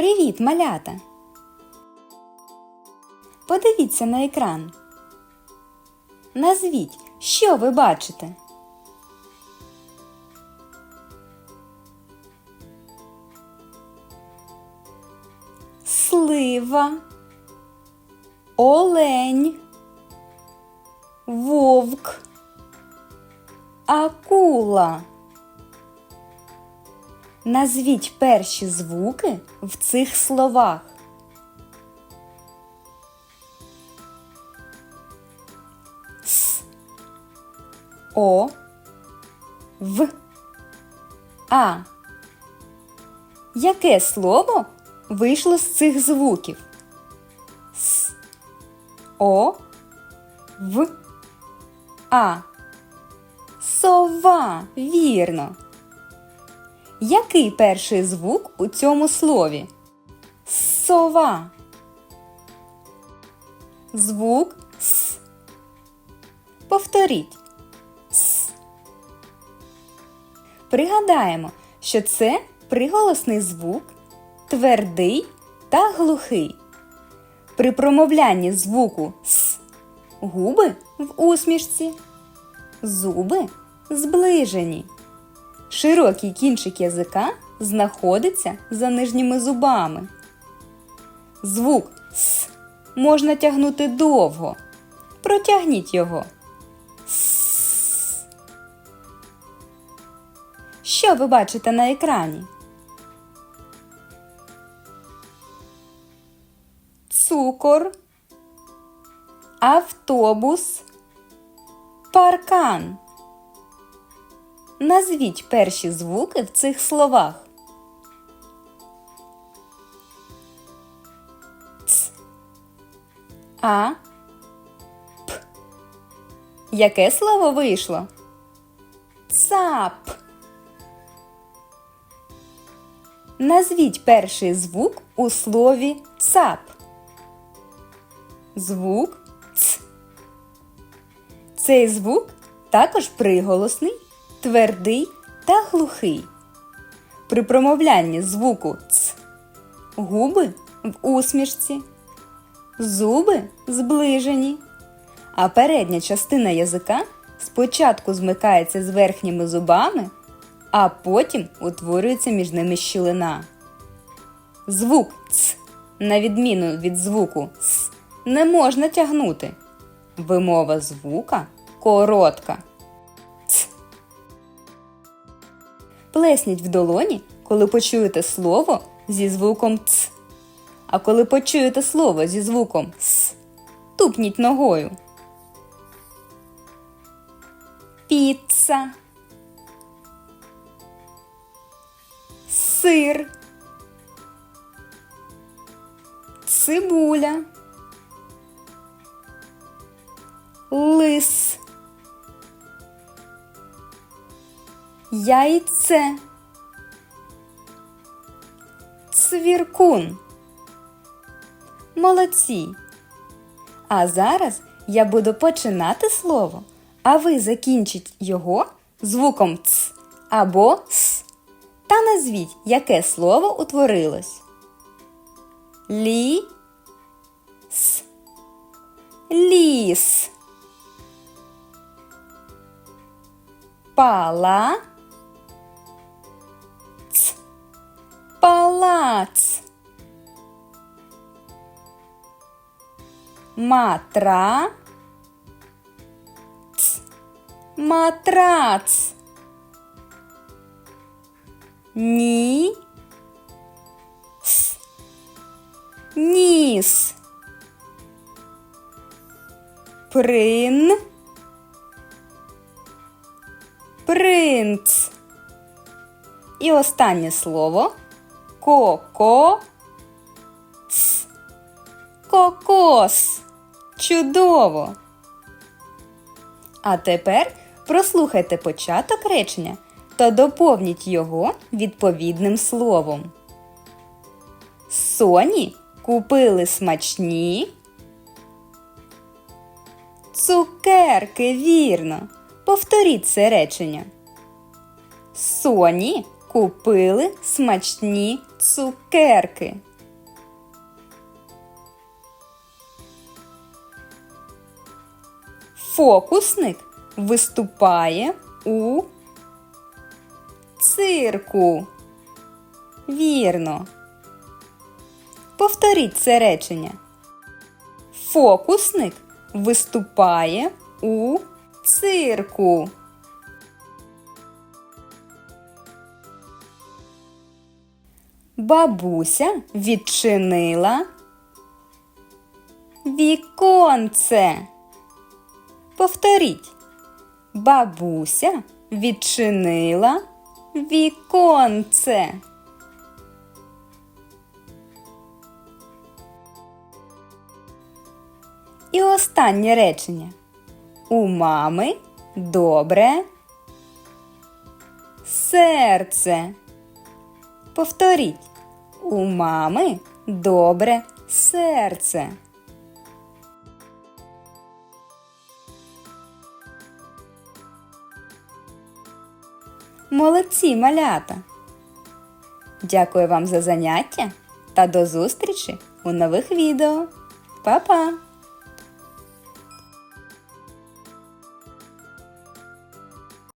Привіт, малята! Подивіться на екран. Назвіть, що ви бачите? Слива, олень, вовк, акула. Назвіть перші звуки в цих словах. С, О, В, А. Яке слово вийшло з цих звуків? С, О, В, А. Сова. Вірно. Який перший звук у цьому слові? Сова. Звук С. Повторіть. С. Пригадаємо, що це приголосний звук, твердий та глухий. При промовлянні звуку С губи в усмішці, зуби зближені. Широкий кінчик язика знаходиться за нижніми зубами. Звук С можна тягнути довго. Протягніть його. Що ви бачите на екрані? Цукор, автобус, паркан. Назвіть перші звуки в цих словах. Ц. А. П. Яке слово вийшло? Цап. Назвіть перший звук у слові цап. Звук ц. Цей звук також приголосний твердий та глухий. При промовлянні звуку ц губи в усмішці, зуби зближені, а передня частина язика спочатку змикається з верхніми зубами, а потім утворюється між ними щілина. Звук ц, на відміну від звуку с, не можна тягнути. Вимова звука коротка. Плесніть в долоні, коли почуєте слово зі звуком ц. А коли почуєте слово зі звуком с, тупніть ногою. Піца. Сир. Цибуля. Лис. Яйце. Цвіркун. Молодці. А зараз я буду починати слово, а ви закінчіть його звуком ц або с. Та назвіть, яке слово утворилось. Лі. С. Ліс. Пала. Палац. Матра. Ц. Матрац. Ні. С. Ніс. Прин. Принц. І останнє слово коко. Кокос. Чудово. А тепер прослухайте початок речення та доповніть його відповідним словом. Соні купили смачні. Цукерки, вірно. Повторіть це речення. Соні купили смачні цукерки. Фокусник виступає у цирку. Вірно. Повторіть це речення. Фокусник виступає у цирку. Бабуся відчинила віконце. Повторіть. Бабуся відчинила віконце. І останнє речення. У мами добре серце. Повторіть. У мами добре серце. Молодці малята! Дякую вам за заняття та до зустрічі у нових відео. Па-па!